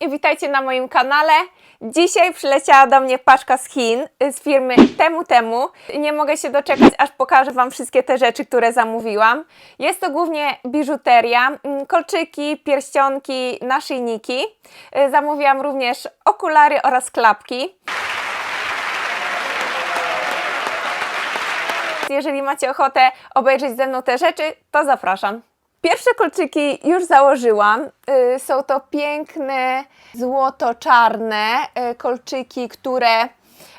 I witajcie na moim kanale. Dzisiaj przyleciała do mnie paczka z Chin z firmy Temu Temu. Nie mogę się doczekać, aż pokażę Wam wszystkie te rzeczy, które zamówiłam. Jest to głównie biżuteria, mm, kolczyki, pierścionki, naszyjniki. Y, Zamówiłam również okulary oraz klapki. Jeżeli macie ochotę obejrzeć ze mną te rzeczy, to zapraszam. Pierwsze kolczyki już założyłam. Y, Są to piękne, złoto-czarne y, kolczyki, które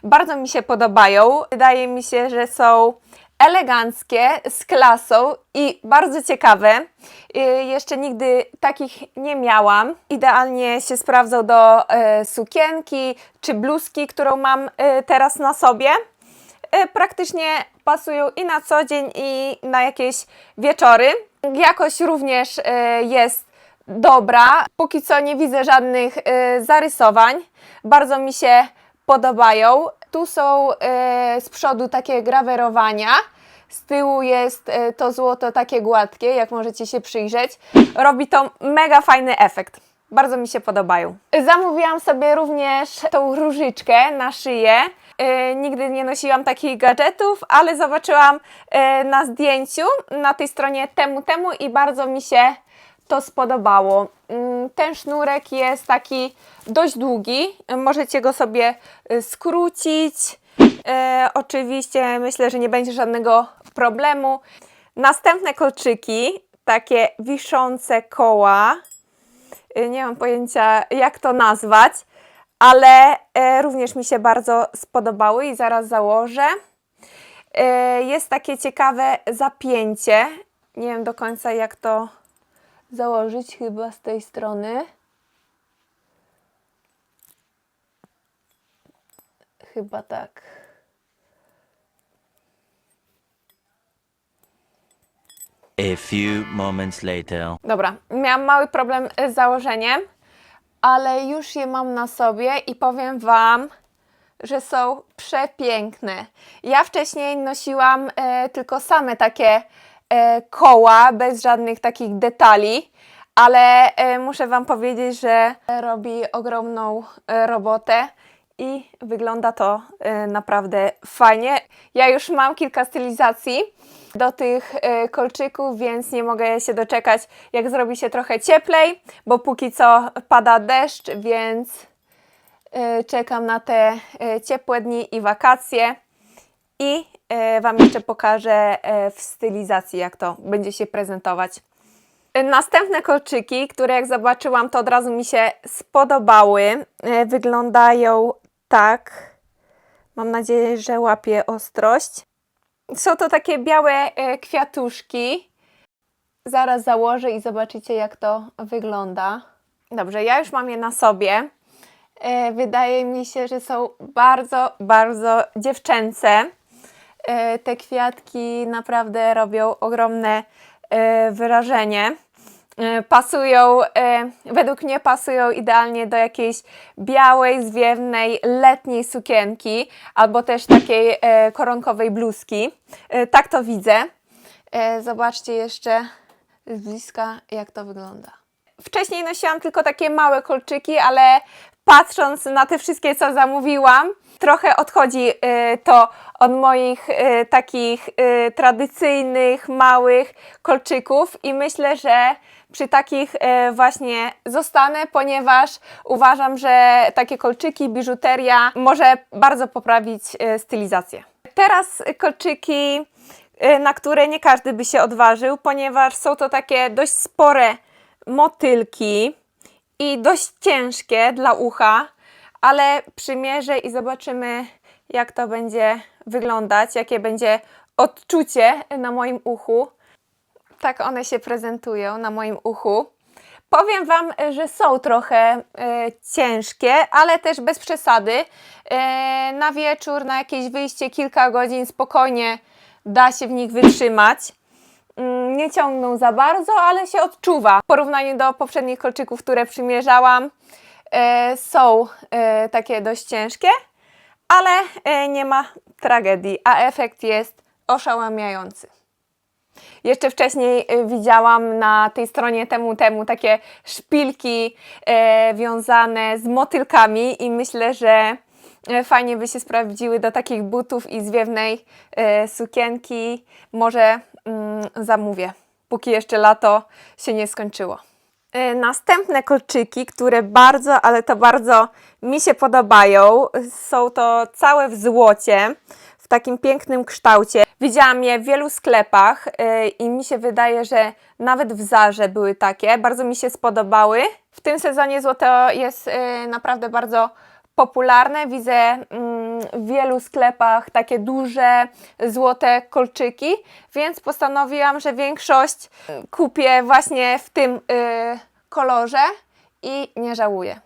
bardzo mi się podobają. Wydaje mi się, że są eleganckie, z klasą i bardzo ciekawe. Y, Jeszcze nigdy takich nie miałam. Idealnie się sprawdzą do sukienki czy bluzki, którą mam teraz na sobie praktycznie pasują i na co dzień, i na jakieś wieczory. Jakość również y, jest dobra. Póki co nie widzę żadnych y, zarysowań. Bardzo mi się podobają. Tu są y, z przodu takie grawerowania. Z tyłu jest to złoto takie gładkie, jak możecie się przyjrzeć. Robi to mega fajny efekt. Bardzo mi się podobają. Zamówiłam sobie również tą różyczkę na szyję. Yy, nigdy nie nosiłam takich gadżetów, ale zobaczyłam yy, na zdjęciu na tej stronie temu temu i bardzo mi się to spodobało. Yy, ten sznurek jest taki dość długi. Możecie go sobie yy, skrócić. Yy, oczywiście myślę, że nie będzie żadnego problemu. Następne kolczyki, takie wiszące koła. Y, nie mam pojęcia jak to nazwać, ale e, również mi się bardzo spodobały i zaraz założę. E, jest takie ciekawe zapięcie. Nie wiem do końca jak to założyć, chyba z tej strony. Chyba tak. A few moments later. Dobra, miałam mały problem z założeniem, ale już je mam na sobie i powiem Wam, że są przepiękne. Ja wcześniej nosiłam e, tylko same takie e, koła, bez żadnych takich detali, ale e, muszę Wam powiedzieć, że robi ogromną e, robotę i wygląda to e, naprawdę fajnie. Ja już mam kilka stylizacji do tych e, kolczyków, więc nie mogę się doczekać, jak zrobi się trochę cieplej, bo póki co pada deszcz, więc e, czekam na te ciepłe dni i wakacje. I Wam jeszcze pokażę w stylizacji, jak to będzie się prezentować. Następne kolczyki, które jak zobaczyłam, to od razu mi się spodobały. Wyglądają tak. Mam nadzieję, że łapie ostrość. Są to takie białe e, kwiatuszki. Zaraz założę i zobaczycie, jak to wygląda. Dobrze, ja już mam je na sobie. E, Wydaje mi się, że są bardzo, bardzo dziewczęce. E, Te kwiatki naprawdę robią ogromne e, wyrażenie. E, Pasują, e, według mnie pasują idealnie do jakiejś białej, zwiewnej, letniej sukienki albo też takiej e, koronkowej bluzki. E, Tak to widzę. E, Zobaczcie jeszcze z bliska, jak to wygląda. Wcześniej nosiłam tylko takie małe kolczyki, ale patrząc na te wszystkie, co zamówiłam, trochę odchodzi to od moich y, takich y, tradycyjnych, małych kolczyków i myślę, że przy takich y, właśnie zostanę, ponieważ uważam, że takie kolczyki, biżuteria może bardzo poprawić y, stylizację. Teraz kolczyki, y, na które nie każdy by się odważył, ponieważ są to takie dość spore motylki i dość ciężkie dla ucha, ale przymierzę i zobaczymy, jak to będzie wyglądać, jakie będzie odczucie na moim uchu. Tak one się prezentują na moim uchu. Powiem Wam, że są trochę e, ciężkie, ale też bez przesady. E, na wieczór, na jakieś wyjście kilka godzin spokojnie da się w nich wytrzymać. Mm, Nie ciągną za bardzo, ale się odczuwa. W porównaniu do poprzednich kolczyków, które przymierzałam, e, są e, takie dość ciężkie, ale e, nie ma tragedii, a efekt jest oszałamiający. Jeszcze wcześniej y, widziałam na tej stronie temu temu takie szpilki e, wiązane z motylkami i myślę, że e, fajnie by się sprawdziły do takich butów i zwiewnej e, sukienki. Może mm, zamówię, póki jeszcze lato się nie skończyło. E, Następne kolczyki, które bardzo, ale to bardzo mi się podobają, są to całe w złocie, w takim pięknym kształcie. Widziałam je w wielu sklepach e, i mi się wydaje, że nawet w Zarze były takie. Bardzo mi się spodobały. W tym sezonie złoto jest e, naprawdę bardzo popularne. Widzę mm, w wielu sklepach takie duże złote kolczyki, więc postanowiłam, że większość y, kupię właśnie w tym y, kolorze i nie żałuję.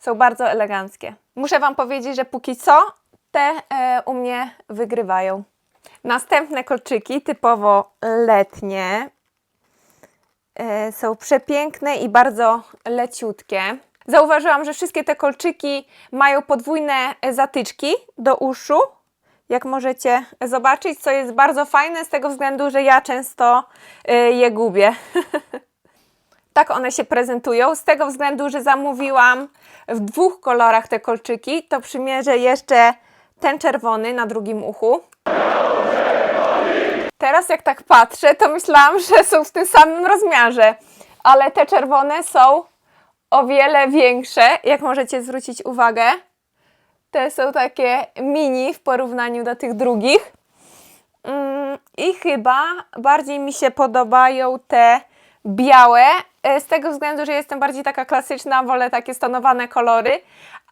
Są bardzo eleganckie. Muszę Wam powiedzieć, że póki co te e, u mnie wygrywają. Następne kolczyki, typowo letnie, e, są przepiękne i bardzo leciutkie. Zauważyłam, że wszystkie te kolczyki mają podwójne zatyczki do uszu, jak możecie zobaczyć, co jest bardzo fajne z tego względu, że ja często e, je gubię. tak one się prezentują. Z tego względu, że zamówiłam w dwóch kolorach te kolczyki, to przymierzę jeszcze ten czerwony na drugim uchu. Teraz jak tak patrzę, to myślałam, że są w tym samym rozmiarze, ale te czerwone są o wiele większe, jak możecie zwrócić uwagę. Te są takie mini w porównaniu do tych drugich. Mm, I chyba bardziej mi się podobają te białe, e, z tego względu, że jestem bardziej taka klasyczna, wolę takie stonowane kolory,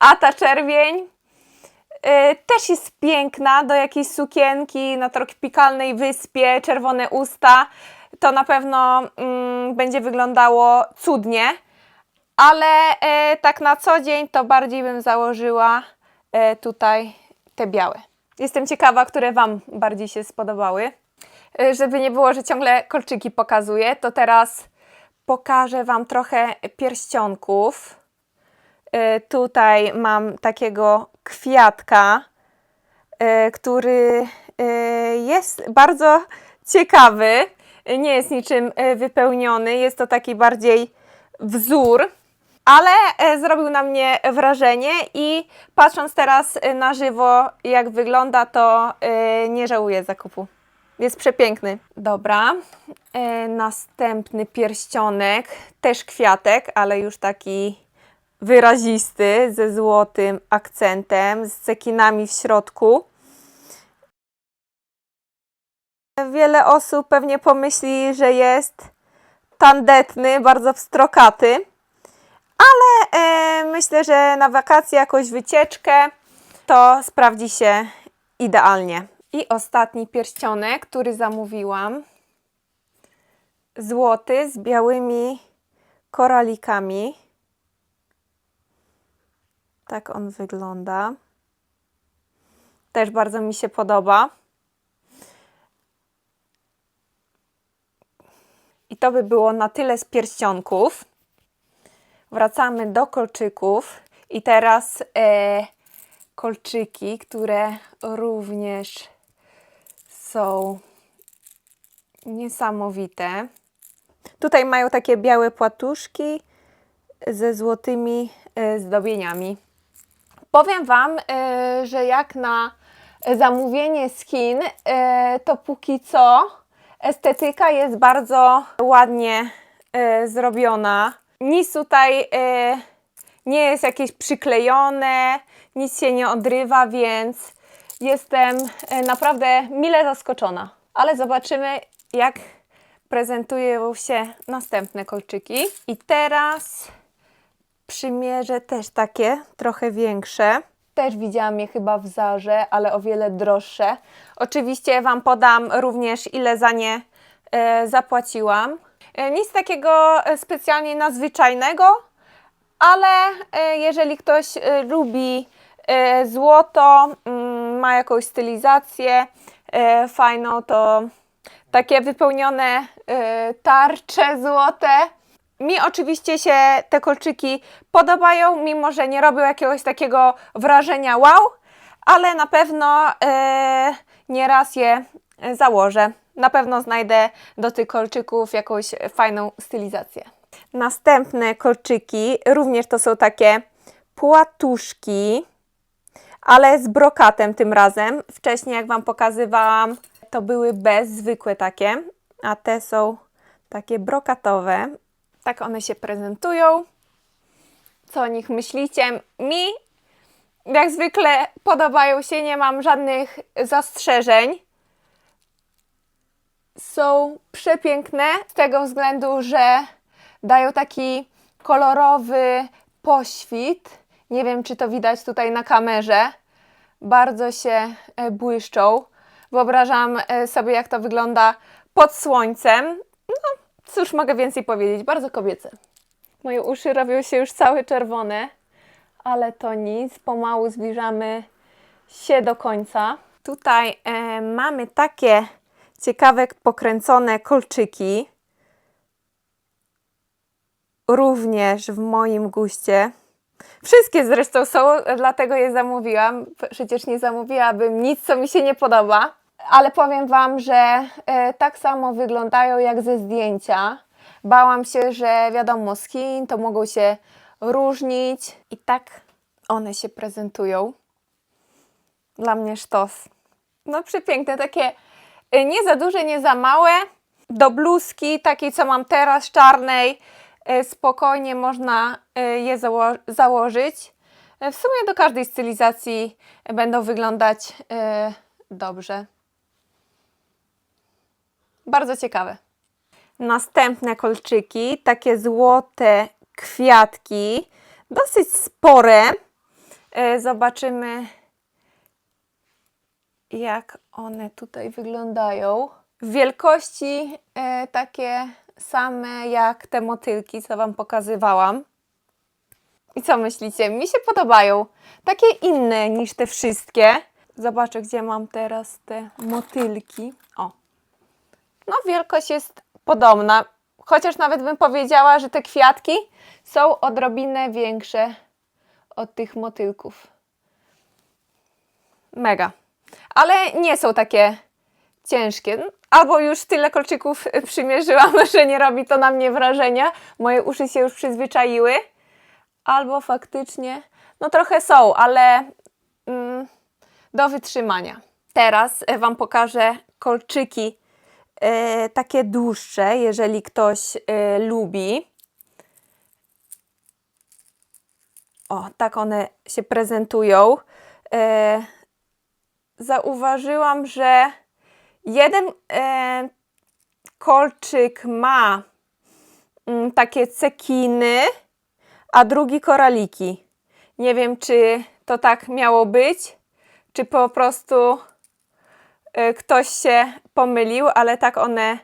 a ta czerwień e, też jest piękna do jakiejś sukienki na tropikalnej wyspie, czerwone usta. To na pewno mm, będzie wyglądało cudnie, ale e, tak na co dzień to bardziej bym założyła e, tutaj te białe. Jestem ciekawa, które Wam bardziej się spodobały. E, Żeby nie było, że ciągle kolczyki pokazuję, to teraz pokażę Wam trochę pierścionków. E, Tutaj mam takiego kwiatka, e, który e, jest bardzo ciekawy. Nie jest niczym e, wypełniony, jest to taki bardziej wzór, ale e, zrobił na mnie wrażenie i patrząc teraz e, na żywo, jak wygląda, to e, nie żałuję zakupu. Jest przepiękny. Dobra. Następny pierścionek, też kwiatek, ale już taki wyrazisty, ze złotym akcentem, z cekinami w środku. Wiele osób pewnie pomyśli, że jest tandetny, bardzo pstrokaty, ale e, myślę, że na wakacje jakąś wycieczkę to sprawdzi się idealnie. I ostatni pierścionek, który zamówiłam. Złoty z białymi koralikami. Tak on wygląda. Też bardzo mi się podoba. I to by było na tyle z pierścionków. Wracamy do kolczyków. I teraz e, kolczyki, które również są niesamowite. Tutaj mają takie białe płatuszki ze złotymi e, zdobieniami. Powiem Wam, e, że jak na zamówienie z Chin, e, to póki co estetyka jest bardzo ładnie zrobiona. Nic tutaj e, nie jest jakieś przyklejone, nic się nie odrywa, więc jestem e, naprawdę mile zaskoczona. Ale zobaczymy, jak prezentują się następne kolczyki. I teraz przymierzę też takie trochę większe. Też widziałam je chyba w Zarze, ale o wiele droższe. Oczywiście Wam podam również, ile za nie e, zapłaciłam. E, nic takiego e, specjalnie nadzwyczajnego, ale e, jeżeli ktoś lubi złoto, mm, ma jakąś stylizację fajną, to takie wypełnione tarcze złote. Mi oczywiście się te kolczyki podobają, mimo że nie robią jakiegoś takiego wrażenia wow, ale na pewno nieraz je założę. Na pewno znajdę do tych kolczyków jakąś fajną stylizację. Następne kolczyki, również to są takie płatuszki, ale z brokatem tym razem. Wcześniej, jak Wam pokazywałam, to były bez, zwykłe takie, a te są takie brokatowe. Tak one się prezentują. Co o nich myślicie? Mi, jak zwykle, podobają się, nie mam żadnych zastrzeżeń. Są przepiękne z tego względu, że dają taki kolorowy poświt. Nie wiem, czy to widać tutaj na kamerze. Bardzo się e, błyszczą. Wyobrażam e, sobie, jak to wygląda pod słońcem. No, cóż mogę więcej powiedzieć? Bardzo kobiece. Moje uszy robią się już całe czerwone, ale to nic. Pomału zbliżamy się do końca. Tutaj e, mamy takie ciekawe pokręcone kolczyki. Również w moim guście. Wszystkie zresztą są, dlatego je zamówiłam. Przecież nie zamówiłabym nic, co mi się nie podoba. Ale powiem Wam, że e, tak samo wyglądają jak ze zdjęcia. Bałam się, że wiadomo, z Chin to mogą się różnić. I tak one się prezentują. Dla mnie sztos. No przepiękne, takie nie za duże, nie za małe. Do bluzki, takiej co mam teraz, czarnej, e, spokojnie można e, je zało- założyć. W sumie do każdej stylizacji będą wyglądać dobrze. Bardzo ciekawe. Następne kolczyki, takie złote kwiatki, dosyć spore. Zobaczymy, jak one tutaj wyglądają. Wielkości e, takie same jak te motylki, co Wam pokazywałam. I co myślicie? Mi się podobają. Takie inne niż te wszystkie. Zobaczę, gdzie mam teraz te motylki. O. No, wielkość jest podobna. Chociaż nawet bym powiedziała, że te kwiatki są odrobinę większe od tych motylków. Mega. Ale nie są takie ciężkie. Albo już tyle kolczyków przymierzyłam, że nie robi to na mnie wrażenia. Moje uszy się już przyzwyczaiły. Albo faktycznie, no trochę są, ale mm, do wytrzymania. Teraz e, Wam pokażę kolczyki e, takie dłuższe, jeżeli ktoś e, lubi. O, tak one się prezentują. Zauważyłam, że jeden e, kolczyk ma mm, takie cekiny, a drugi koraliki. Nie wiem, czy to tak miało być, czy po prostu e, ktoś się pomylił, ale tak one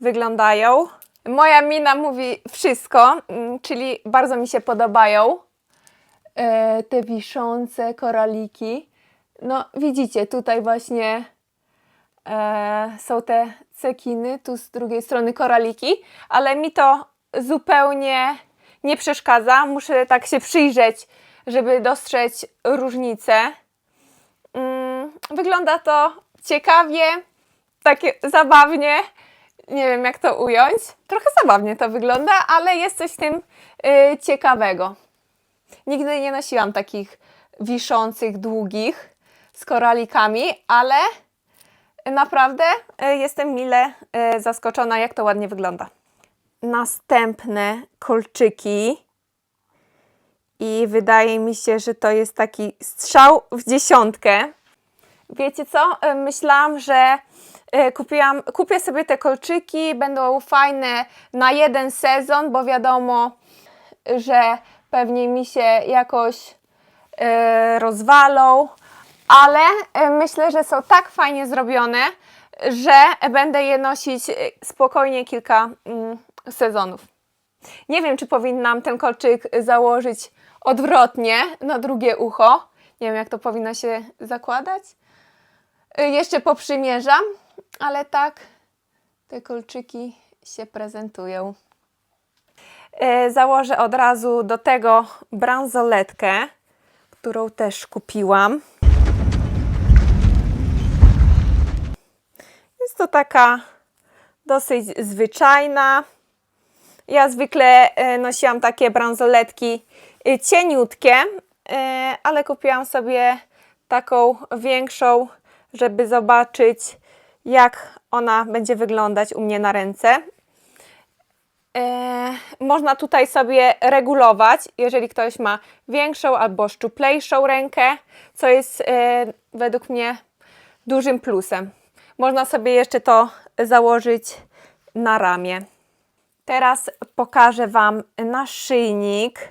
wyglądają. Moja mina mówi wszystko, mm, czyli bardzo mi się podobają e, te wiszące koraliki. No, widzicie, tutaj właśnie e, są te cekiny, tu z drugiej strony koraliki, ale mi to zupełnie nie przeszkadza. Muszę tak się przyjrzeć, żeby dostrzec różnicę. Mm, wygląda to ciekawie, takie zabawnie. Nie wiem, jak to ująć. Trochę zabawnie to wygląda, ale jest coś w tym y, ciekawego. Nigdy nie nosiłam takich wiszących, długich z koralikami, ale naprawdę e, jestem mile e, zaskoczona, jak to ładnie wygląda. Następne kolczyki. I wydaje mi się, że to jest taki strzał w dziesiątkę. Wiecie co? E, Myślałam, że kupiłam, kupię sobie te kolczyki, będą fajne na jeden sezon, bo wiadomo, że pewnie mi się jakoś rozwalą, ale e, myślę, że są tak fajnie zrobione, że będę je nosić e, spokojnie kilka mm, sezonów. Nie wiem, czy powinnam ten kolczyk założyć odwrotnie na drugie ucho. Nie wiem, jak to powinno się zakładać. Y, Jeszcze poprzymierzam, ale tak te kolczyki się prezentują. E, Założę od razu do tego bransoletkę, którą też kupiłam. Jest to taka dosyć zwyczajna. Ja zwykle e, nosiłam takie bransoletki e, cieniutkie, e, ale kupiłam sobie taką większą, żeby zobaczyć, jak ona będzie wyglądać u mnie na ręce. Można tutaj sobie regulować, jeżeli ktoś ma większą albo szczuplejszą rękę, co jest według mnie dużym plusem. Można sobie jeszcze to założyć na ramię. Teraz pokażę Wam naszyjnik,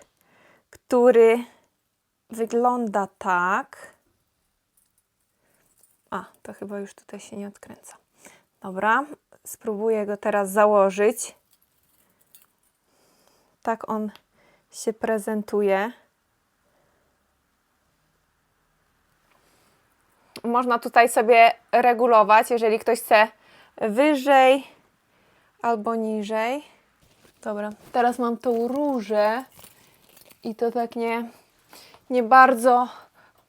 który wygląda tak. A, to chyba już tutaj się nie odkręca. Dobra, spróbuję go teraz założyć. Tak on się prezentuje. Można tutaj sobie regulować, jeżeli ktoś chce wyżej albo niżej. Dobra, teraz mam tą różę i to tak nie, nie bardzo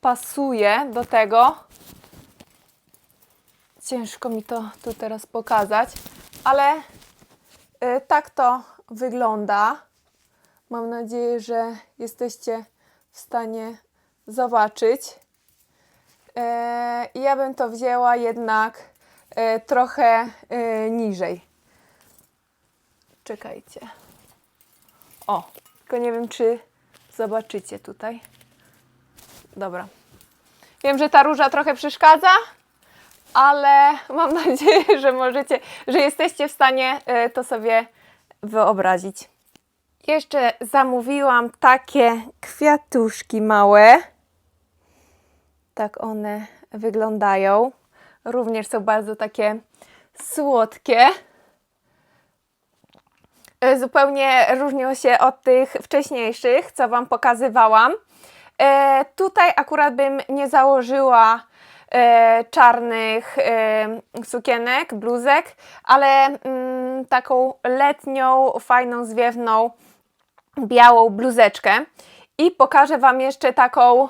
pasuje do tego. Ciężko mi to tu teraz pokazać, ale y, tak to wygląda. Mam nadzieję, że jesteście w stanie zobaczyć. E, ja bym to wzięła jednak e, trochę e, niżej. Czekajcie. O, tylko nie wiem, czy zobaczycie tutaj. Dobra. Wiem, że ta róża trochę przeszkadza, ale mam nadzieję, że możecie, że jesteście w stanie to sobie wyobrazić. Jeszcze zamówiłam takie kwiatuszki małe. Tak one wyglądają. Również są bardzo takie słodkie. E, Zupełnie różnią się od tych wcześniejszych, co Wam pokazywałam. E, tutaj akurat bym nie założyła e, czarnych e, sukienek, bluzek, ale mm, taką letnią, fajną, zwiewną, białą bluzeczkę. I pokażę Wam jeszcze taką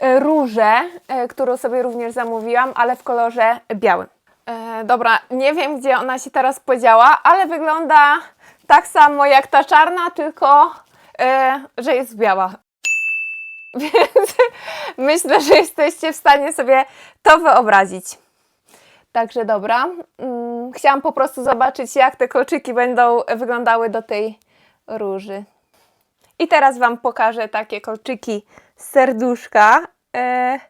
różę, e, którą sobie również zamówiłam, ale w kolorze białym. E, dobra, nie wiem gdzie ona się teraz podziała, ale wygląda tak samo jak ta czarna, tylko e, że jest biała. Więc myślę, że jesteście w stanie sobie to wyobrazić. Także dobra. Mm, Chciałam po prostu zobaczyć, jak te kolczyki będą wyglądały do tej róży. I teraz Wam pokażę takie kolczyki serduszka. E,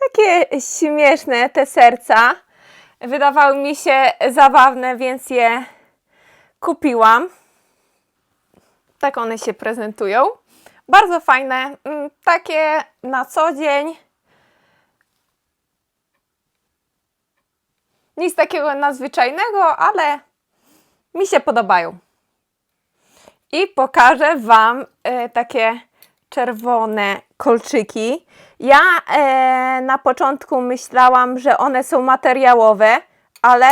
takie śmieszne te serca. Wydawały mi się zabawne, więc je kupiłam. Tak one się prezentują. Bardzo fajne, mm, takie na co dzień. Nic takiego nadzwyczajnego, ale mi się podobają. I pokażę Wam e, takie czerwone kolczyki. Ja e, na początku myślałam, że one są materiałowe, ale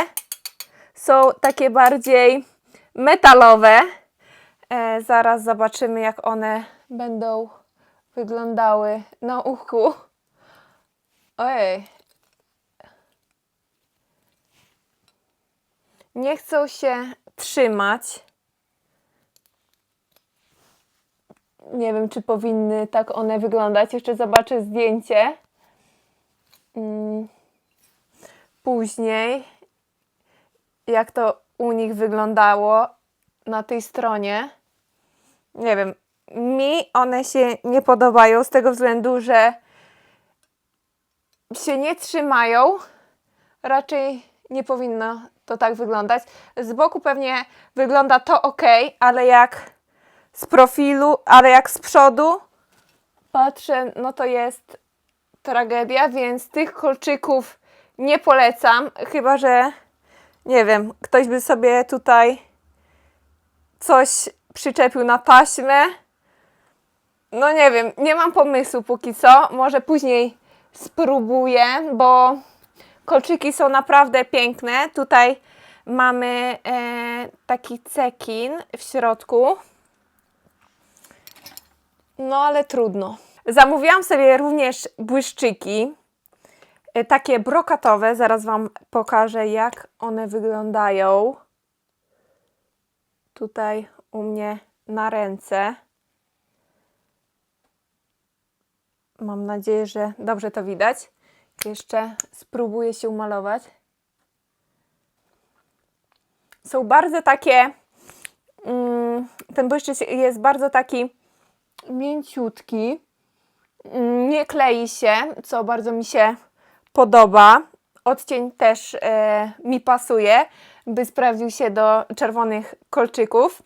są takie bardziej metalowe. E, zaraz zobaczymy, jak one będą wyglądały na uchu. Ojej. Nie chcą się trzymać. Nie wiem, czy powinny tak one wyglądać. Jeszcze zobaczę zdjęcie. Mm. Później, jak to u nich wyglądało na tej stronie. Nie wiem, mi one się nie podobają z tego względu, że się nie trzymają. Raczej nie powinno to tak wyglądać. Z boku pewnie wygląda to ok, ale jak z profilu, ale jak z przodu patrzę, no to jest tragedia, więc tych kolczyków nie polecam, chyba że nie wiem, ktoś by sobie tutaj coś przyczepił na taśmę. No nie wiem, nie mam pomysłu póki co. Może później spróbuję, bo kolczyki są naprawdę piękne. Tutaj mamy e, taki cekin w środku. No ale trudno. Zamówiłam sobie również błyszczyki. e, takie brokatowe. Zaraz Wam pokażę, jak one wyglądają. Tutaj u mnie na ręce. Mam nadzieję, że dobrze to widać. Jeszcze spróbuję się umalować. Są bardzo takie. Mm, ten błyszczyk jest bardzo taki mięciutki. Mm, Nie klei się, co bardzo mi się podoba. Odcień też e, mi pasuje, by sprawdził się do czerwonych kolczyków.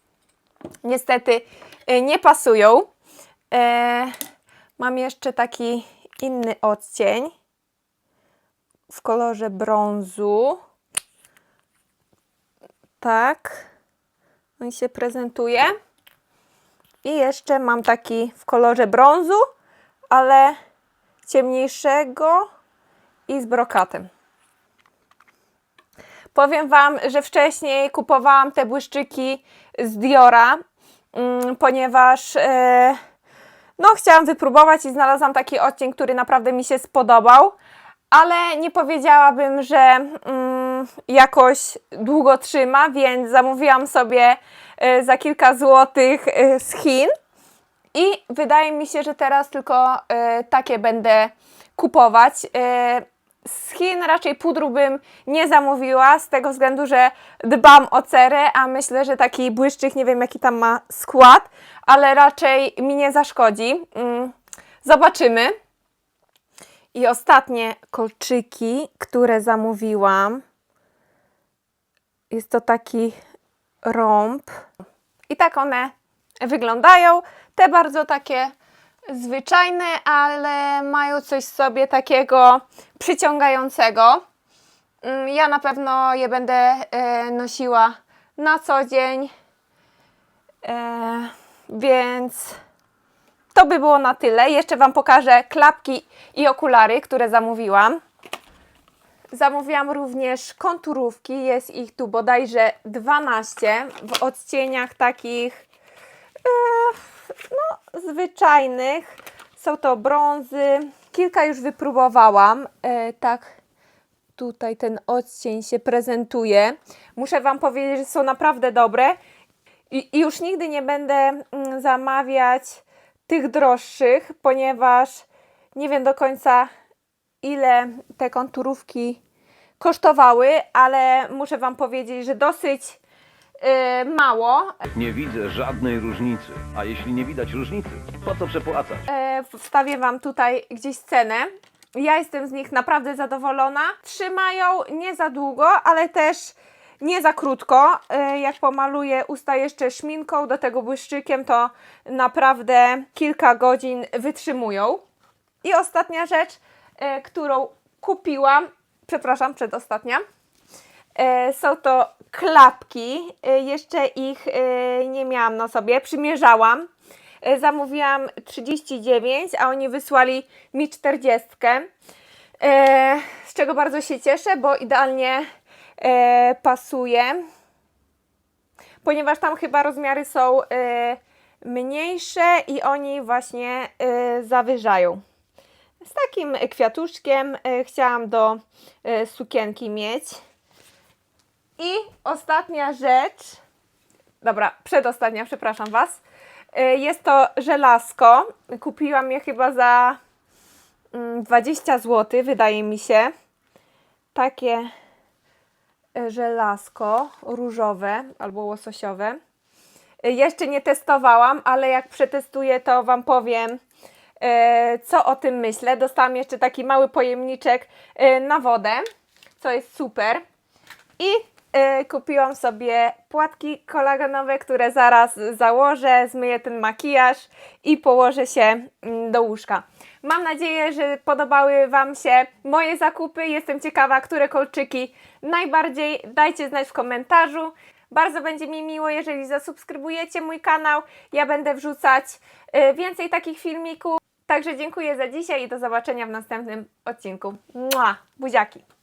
Niestety e, nie pasują. E, mam jeszcze taki inny odcień w kolorze brązu. Tak. On się prezentuje. I jeszcze mam taki w kolorze brązu, ale ciemniejszego i z brokatem. Powiem Wam, że wcześniej kupowałam te błyszczyki z Diora, mm, ponieważ e, no, chciałam wypróbować i znalazłam taki odcień, który naprawdę mi się spodobał, ale nie powiedziałabym, że mm, jakoś długo trzyma, więc zamówiłam sobie za kilka złotych e, z Chin. I wydaje mi się, że teraz tylko e, takie będę kupować. E, z Chin raczej pudru bym nie zamówiła, z tego względu, że dbam o cerę, a myślę, że taki błyszczyk, nie wiem jaki tam ma skład, ale raczej mi nie zaszkodzi. Mm, zobaczymy. I ostatnie kolczyki, które zamówiłam. Jest to taki rąb. I tak one wyglądają. Te bardzo takie zwyczajne, ale mają coś sobie takiego przyciągającego. Mm, Ja na pewno je będę e, nosiła na co dzień. E, więc to by było na tyle. Jeszcze Wam pokażę klapki i okulary, które zamówiłam. Zamówiłam również konturówki. Jest ich tu bodajże 12 w odcieniach takich e, no, zwyczajnych. Są to brązy. Kilka już wypróbowałam. E, tak tutaj ten odcień się prezentuje. Muszę Wam powiedzieć, że są naprawdę dobre. I, już nigdy nie będę mm, zamawiać tych droższych, ponieważ nie wiem do końca ile te konturówki kosztowały, ale muszę Wam powiedzieć, że dosyć y, mało. Nie widzę żadnej różnicy. A jeśli nie widać różnicy, po co przepłacać? E, wstawię Wam tutaj gdzieś cenę. Ja jestem z nich naprawdę zadowolona. Trzymają nie za długo, ale też nie za krótko. E, Jak pomaluję usta jeszcze szminką, do tego błyszczykiem, to naprawdę kilka godzin wytrzymują. I ostatnia rzecz, którą kupiłam, przepraszam, przedostatnia, E, Są to klapki. E, Jeszcze ich e, nie miałam na sobie. Przymierzałam. E, Zamówiłam 39, a oni wysłali mi 40. E, Z czego bardzo się cieszę, bo idealnie e, pasuje. Ponieważ tam chyba rozmiary są e, mniejsze i oni właśnie e, zawyżają. Z takim kwiatuszkiem e, chciałam do e, sukienki mieć. I ostatnia rzecz, dobra, przedostatnia, przepraszam Was, jest to żelazko. Kupiłam je chyba za mm, 20 zł, wydaje mi się. Takie żelazko różowe albo łososiowe. Jeszcze nie testowałam, ale jak przetestuję, to Wam powiem, co o tym myślę. Dostałam jeszcze taki mały pojemniczek y, na wodę, co jest super. I y, kupiłam sobie płatki kolagenowe, które zaraz założę, zmyję ten makijaż i położę się mm, do łóżka. Mam nadzieję, że podobały Wam się moje zakupy. Jestem ciekawa, które kolczyki najbardziej. Dajcie znać w komentarzu. Bardzo będzie mi miło, jeżeli zasubskrybujecie mój kanał. Ja będę wrzucać więcej takich filmików. Także dziękuję za dzisiaj i do zobaczenia w następnym odcinku. Mua, buziaki!